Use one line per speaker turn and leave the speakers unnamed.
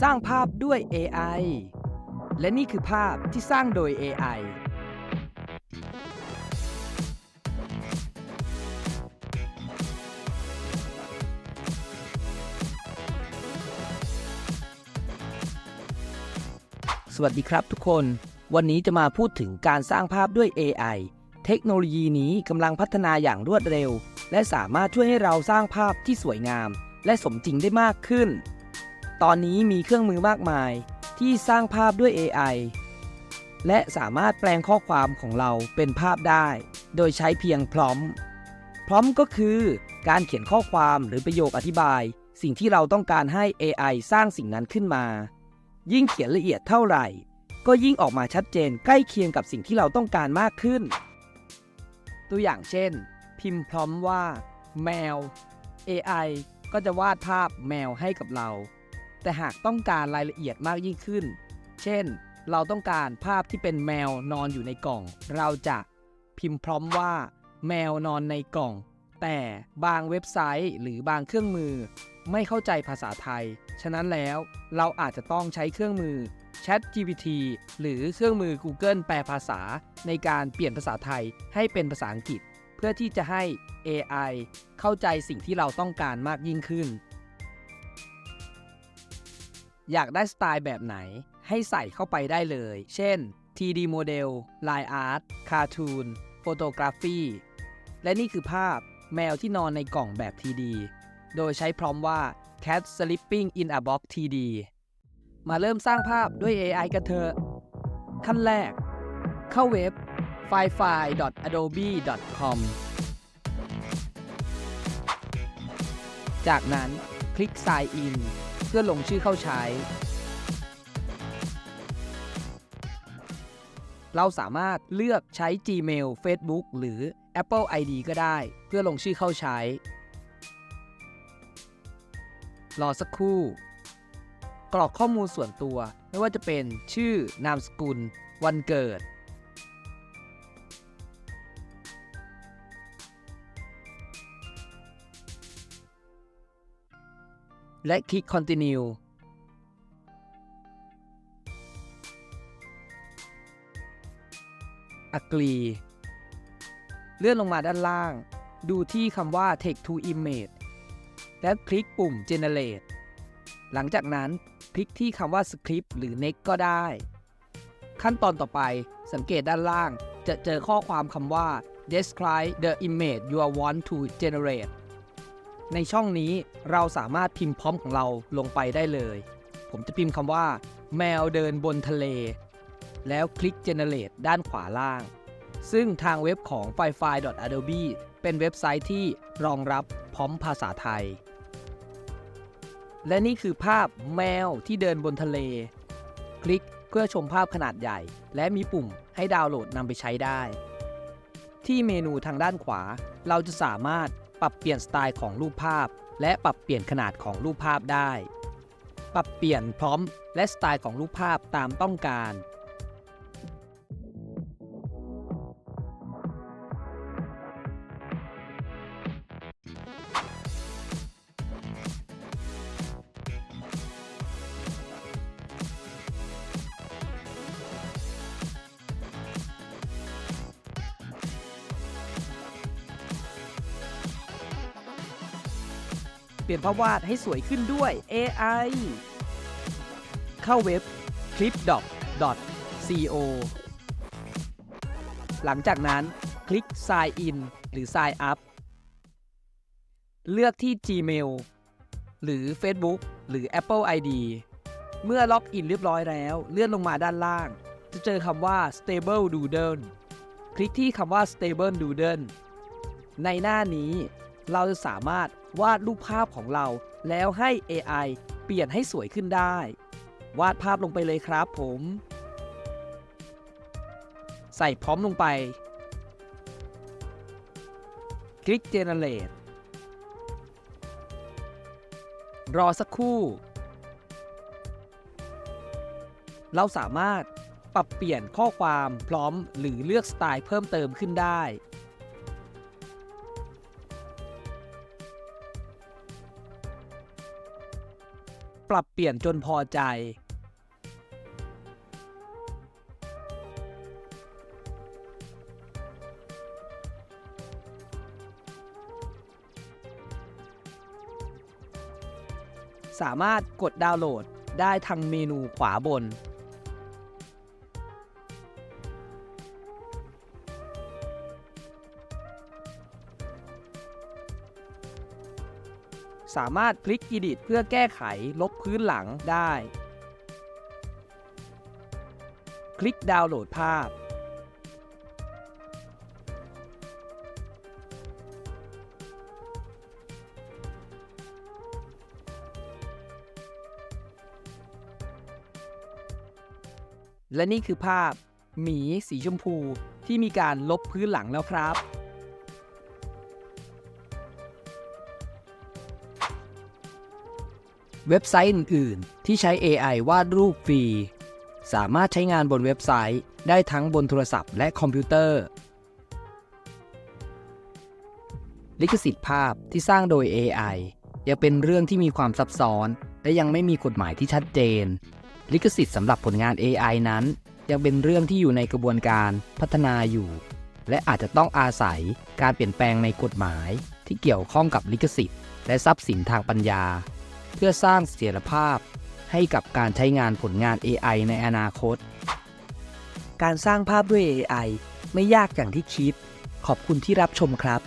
สร้างภาพด้วย AI และนี่คือภาพที่สร้างโดย AI สวัสดีครับทุกคน วันนี้จะมาพูดถึงการสร้างภาพด้วย AI เทคโนโลยีนี้กำลังพัฒนาอย่างรวดเร็ว และสามารถช่วยให้เราสร้างภาพที่สวยงาม และสมจริงได้มากขึ้น ตอนนี้มีเครื่องมือมากมายที่สร้างภาพด้วย AI และสามารถแปลงข้อความของเราเป็นภาพได้ โดยใช้เพียงพร้อม พร้อมก็คือการเขียนข้อความหรือประโยคอธิบาย สิ่งที่เราต้องการให้ AI สร้างสิ่งนั้นขึ้นมา ยิ่งเขียนละเอียดเท่าไหร่ ก็ยิ่งออกมาชัดเจนใกล้เคียงกับสิ่งที่เราต้องการมากขึ้น ตัวอย่างเช่น พิมพ์พร้อมว่า แมว AI ก็จะวาดภาพแมวให้กับเรา แต่หากต้องการรายละเอียดมากยิ่งขึ้น เช่น เราต้องการภาพที่เป็นแมวนอนอยู่ในกล่อง เราจะพิมพ์พร้อมว่า แมวนอนในกล่อง แต่บางเว็บไซต์หรือบางเครื่องมือ ไม่เข้าใจภาษาไทย ฉะนั้นแล้วเราอาจจะต้องใช้เครื่องมือ Chat GPT หรือเครื่องมือ Google แปลภาษาในการเปลี่ยนภาษาไทยให้เป็นภาษาอังกฤษ เพื่อที่จะให้ AI เข้าใจสิ่งที่เราต้องการมากยิ่งขึ้น อยากได้สไตล์แบบไหนให้ใส่เข้าไปได้เลย เช่น 3D โมเดล Line Art Cartoon Photography และนี่คือภาพแมวที่นอนในกล่องแบบ 3D โดยใช้พร้อมว่า cat sleeping in a box 3D มาเริ่มสร้างภาพด้วย AI กันเถอะ ขั้นแรก เข้าเว็บ filefy adobe com จากนั้นคลิก Sign in พื่อลงชื่อเข้าใช้ เราสามารถเลือกใช้ Gmail Facebook หรือ Apple ID ก็ได้ เพื่อลงชื่อเข้าใช้ รอสักครู่ กรอกข้อมูลส่วนตัว ไม่ว่าจะเป็นชื่อนามสกุล วันเกิด และคลิก continue agree เลื่อนลงมาด้านล่าง ดูที่คำว่า text to image แล้วคลิกปุ่ม generate หลังจากนั้นคลิกที่คำว่า script หรือ next ก็ได้ ขั้นตอนต่อไปสังเกตด้านล่างจะเจอข้อความคำว่า describe the image you want to generate ในช่องนี้เราสามารถพิมพ์พร้อมของเราลงไปได้เลย ผมจะพิมพ์คำว่า แมวเดินบนทะเล แล้วคลิก generate ด้านขวาล่าง ซึ่งทางเว็บของ f i f i adobe เป็นเว็บไซต์ที่รองรับพร้อมภาษาไทย และนี่คือภาพแมวที่เดินบนทะเล คลิกเพื่อชมภาพขนาดใหญ่ และมีปุ่มให้ดาวน์โหลดนำไปใช้ได้ ที่เมนูทางด้านขวา เราจะสามารถ ปรับเปลี่ยนสไตล์ของรูปภาพ และปรับเปลี่ยนขนาดของรูปภาพได้ ปรับเปลี่ยนพร้อมและสไตล์ของรูปภาพตามต้องการ เปลี่ยนภาพวาดให้สวยขึ้นด้วย AI เข้าเว็บ clipdoc.co หลังจากนั้นคลิก Sign in หรือ Sign up เลือกที่ Gmail หรือ Facebook หรือ Apple ID เมื่อล็อกอินเรียบร้อยแล้ว เลื่อนลงมาด้านล่าง จะเจอคำว่า Stable Doodle คลิกที่คำว่า Stable Doodle ในหน้านี้เราจะสามารถ วาดรูปภาพของเรา แล้วให้ AI เปลี่ยนให้สวยขึ้นได้ วาดภาพลงไปเลยครับผม ใส่พร้อมลงไป คลิก Generate รอสักครู่ เราสามารถปรับเปลี่ยนข้อความพร้อมหรือเลือกสไตล์เพิ่มเติมขึ้นได้ ปรับเปลี่ยนจนพอใจ สามารถกดดาวน์โหลดได้ทางเมนูขวาบน สามารถคลิก Edit เพื่อแก้ไขลบพื้นหลังได้ คลิกดาวน์โหลดภาพ และนี่คือภาพ หมีสีชมพูที่มีการลบพื้นหลังแล้วครับ เว็บไซต์อื่น ๆ ที่ใช้ AI วาดรูปฟรี สามารถใช้งานบนเว็บไซต์ ได้ทั้งบนโทรศัพท์และคอมพิวเตอร์ ลิขสิทธิ์ภาพที่สร้างโดย AI ยังเป็นเรื่องที่มีความซับซ้อน และยังไม่มีกฎหมายที่ชัดเจน ลิขสิทธิ์สำหรับผลงาน AI นั้น ยังเป็นเรื่องที่อยู่ในกระบวนการพัฒนาอยู่ และอาจจะต้องอาศัยการเปลี่ยนแปลงในกฎหมายที่เกี่ยวข้องกับลิขสิทธิ์ และทรัพย์สินทางปัญญา เพื่อสร้างเสถียรภาพให้กับการใช้งานผลงาน AI ในอนาคต การสร้างภาพด้วย AI ไม่ยากอย่างที่คิด ขอบคุณที่รับชมครับ